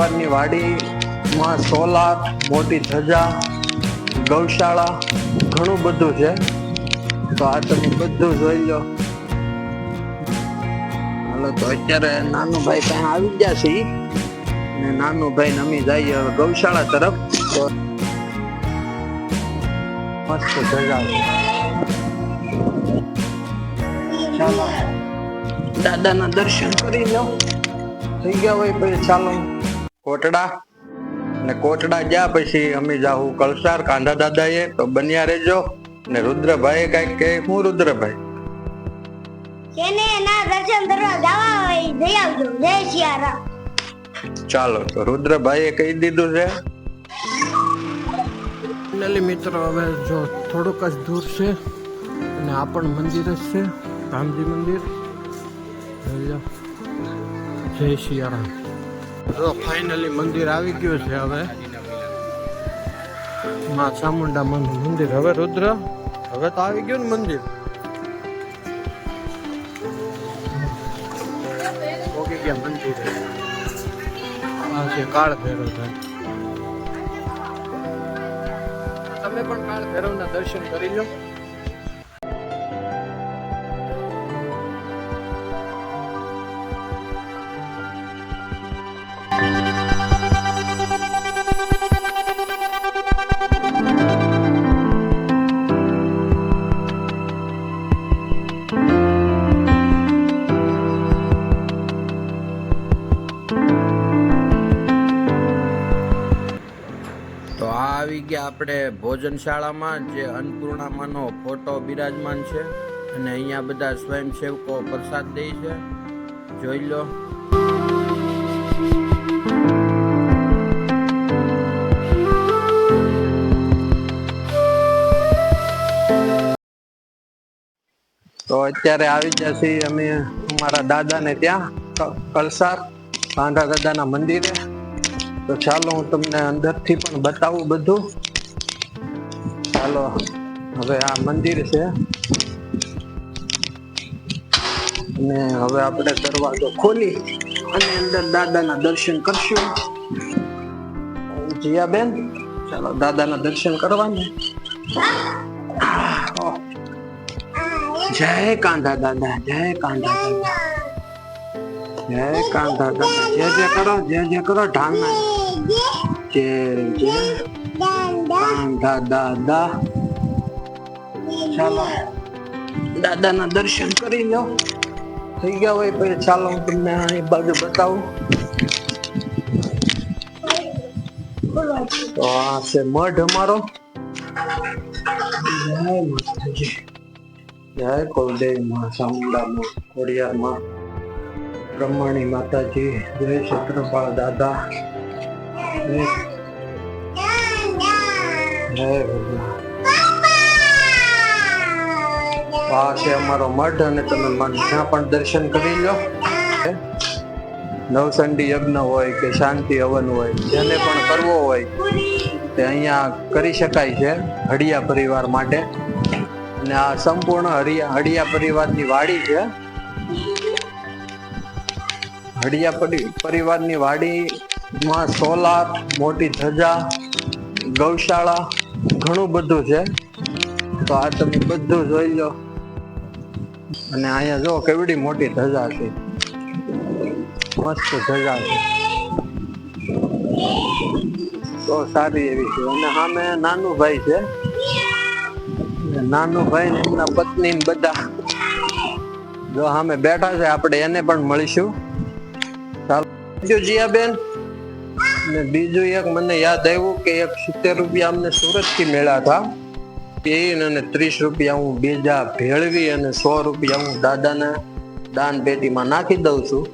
પરિવારની વાડીમાં સોલાર, મોટી ધજા, ગૌશાળા, ઘણું બધું છે. તો આ તમે બધું જોઈ લો. હાલો, તો અત્યારે નાનું ભાઈ પાસે આવી ગયા છે ને નાનું ભાઈ નમી જાય ગૌશાળા તરફ. તો મસ્ત ધજા દાદાના દર્શન કરી લો. થઈ ગયા હોય પછી ચાલો. કોટડા. ને કોટડા ગયા પછી અમે જાહું કલસાર કાંધા દાદાએ તો બન્યા રહેજો. ને રુદ્રભાઈ કંઈક કે હું રુદ્રભાઈ? જેને ના દર્શન કરવા જવા હોય જઈ આવજો. જય સિયારામ ચાલો તો રુદ્રભાઈએ કહી દીધું છે. ફાઇનલી મિત્રો હવે જો થોડુંક જ દૂર છે અને આ પણ મંદિર જ છે રામજી મંદિર. જય સિયારામ જો ફાઇનલી મંદિર આવી ગયું છે હવે. માં ચામુંડા મંદિર. હવે રુદ્ર, હવે તો આવી ગયું ને મંદિર. મંદિરે. આ તમે પણ કાળ ભૈરવના દર્શન કરી લો. આવી ગયા આપણે ભોજનશાળામાં, જે અન્નપૂર્ણામાંનો ફોટો બિરાજમાન છે. અને અહીંયા બધા સ્વયંસેવકો પ્રસાદ દે છે. જોઈ લો. તો અત્યારે આવી ગયા છીએ અમે અમારા દાદાને ત્યાં કલસાર કાંધા દાદાના મંદિરે. તો ચાલો હું તમને અંદરથી પણ બતાવું બધું. ચાલો, હવે આ મંદિર છે. અને હવે આપણે દરવાજો ખોલી અને અંદર દાદાના દર્શન કરશું. જીયાબેન, ચાલો દાદાના દર્શન કરવાને. જય કાંધા દાદા, જય કાંધા દાદા. જય કાંધા દાદા. જે જે કરો, જે જે કરો ઢાલના જય da da da ચાલો દાદાના દર્શન કરી લો. થઈ ગયા હોય પછી ચાલો હું તમને એ બાજુ બતાવું. તો આ છે મઢ અમારો. જય માતાજી. જય કુલદેવી માં ચામુંડા માં ખોડિયાર માં બ્રહ્માણી માતાજી. જય છત્રપાળ દાદા. આ છે અમારો મઠ અને તમે ત્યાં પણ દર્શન કરી લો. નવસંડી યજ્ઞ હોય કે શાંતિ હવન હોય, જેને પણ કરવો હોય, તે અહીંયા કરી શકાય છે હડિયા પરિવાર માટે. અને આ સંપૂર્ણ હરિયા હડિયા પરિવારની વાડી છે. હડિયા પરિવારની પરિવારની વાડીમાં સોલાર, મોટી ધજા, ગૌશાળા, ઘણું બધું છે. તો આ તમે બધું જોઈ લો. અને અહીંયા જો કેવડી મોટી ધજા છે. મસ્ત ધજા છે. તો સારી એવી છે. અને સામે નાનું ભાઈ છે. નાનું ભાઈ ને એમના પત્ની બધા. જો સામે બેઠા છે, આપણે એને પણ મળીશું. ચાલો જીયા જીયાબેન. ને બીજું એક મને યાદ આવ્યું કે એક સિત્તેર રૂપિયા અમને સુરતથી મળ્યા હતા. એ અને ત્રીસ રૂપિયા હું બીજા ભેળવી અને સો રૂપિયા હું દાદાને દાન પેટીમાં નાખી દઉં છું.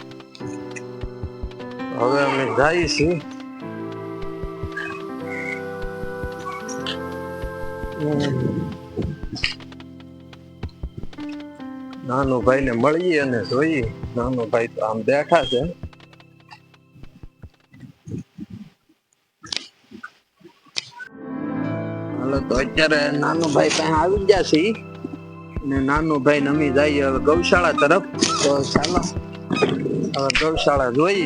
હવે અમે જઈશું નાનો ભાઈ ને મળીએ અને જોઈએ. નાનો ભાઈ તો આમ બેઠા છે. તો અત્યારે નાનો ભાઈ પાસે આવી ગયા છે ને નાનો ભાઈ ને અમે જઈએ હવે ગૌશાળા તરફ. તો ચાલો હવે ગૌશાળા જોઈ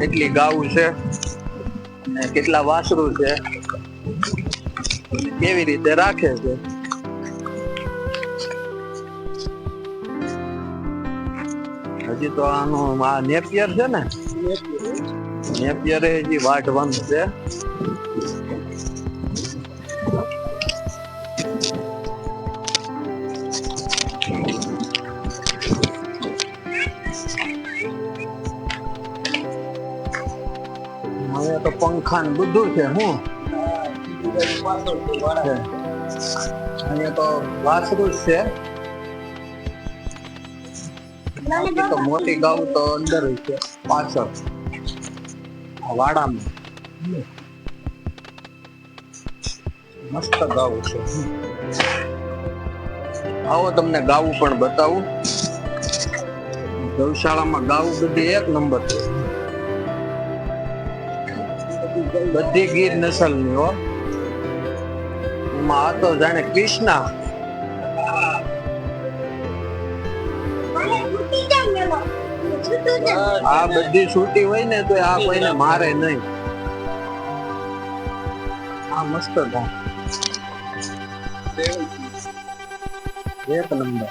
કેટલી ગાવું છે ને કેટલા વાસરું છે કેવી રીતે રાખે છે. હજી તો આનું આ નેપિયર છે ને? નેપિયર હજી વાઢવાનું છે. તો પંખા ને બધું છે હું? અહીંયા તો વાસરું છે. તો મોટી ગાઉ તો અંદર છે પાછળ. વાડામાં. મસ્ત ગાવું છે. આવો તમને ગાવું પણ બતાવું. ગૌશાળામાં ગાવું બધી એક નંબર છે. બધી ગીર નસલની હો. આ તો જાણે કૃષ્ણા. આ બધી છૂટી હોય ને તો આ કોઈને મારે નહીં. આ મસ્ત ગામ. એક નંબર.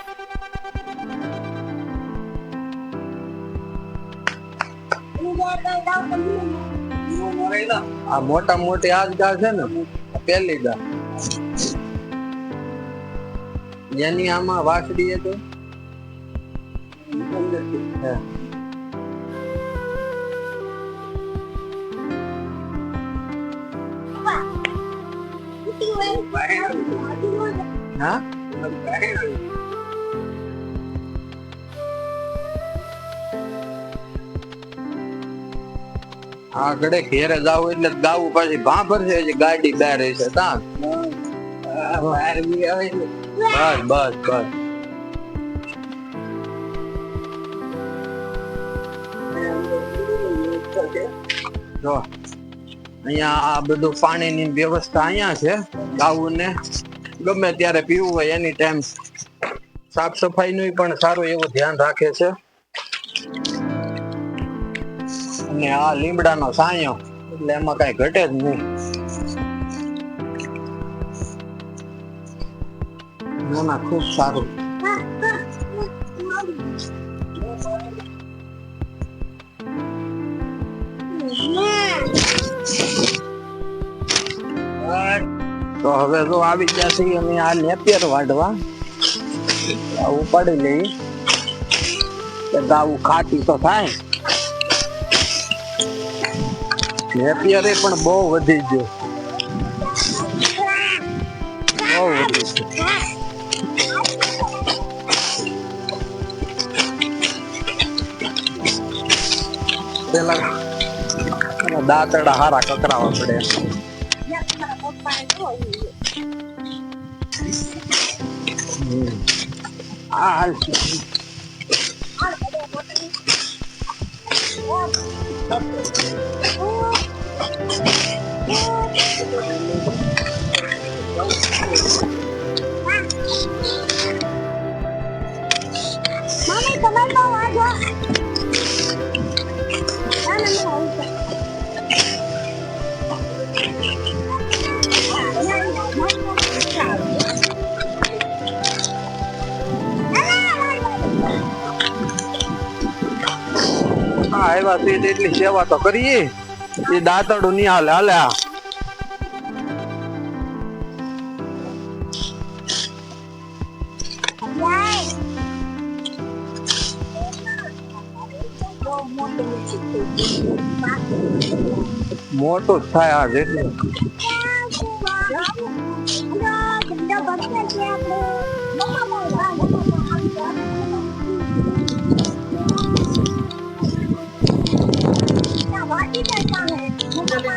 આ મોટા મોટી આ જ ગા છે ને પેલી ગા જેની આમાં વાસડી હતો હા. હે. આગળ ઘેરે જાવ એટલે ગાવું પાછી ભાંભર છે ગાડી બહાર છે. તાં બસ બસ બસ. જો, અહીંયા આ બધું પાણીની વ્યવસ્થા અહીંયા છે ગાવું ગમે ત્યારે પીવું હોય એની ટાઈમ સાફ સફાઈ નું પણ સારું એવું ધ્યાન રાખે છે. અને આ લીમડાનો સાયો, એટલે એમાં કઈ ઘટે જ નહીં. ના ના ખૂબ સારું. તો હવે તો આવી ગયા છીએ અમે આ નેપિયર વાઢવા. ઉપાડી લઈ ગાવું ખાટી તો થાય. નેપિયર પણ બહુ વધી ગયો. બહુ વધી ગયો. પેલા દાંતડા હારા કકરાવા પડે. આ હાલ છે. આવ્યા છે એટલી સેવા તો કરીએ. એ દાંતડું ની હાલે હાલે મોટું થાય આ જેટલું.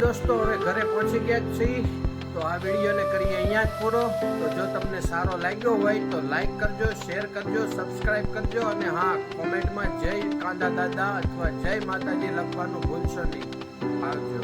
દોસ્તો, હવે ઘરે પહોંચી ગયા છીએ. તો આ વિડીયોને કરીએ અહીંયા જ પૂરો. તો જો તમને સારો લાગ્યો હોય તો લાઈક કરજો શેર કરજો સબસ્ક્રાઇબ કરજો અને હા કોમેન્ટમાં જય કાંદા દાદા અથવા જય માતાજી લખવાનું ભૂલશો નહીં. આવજો.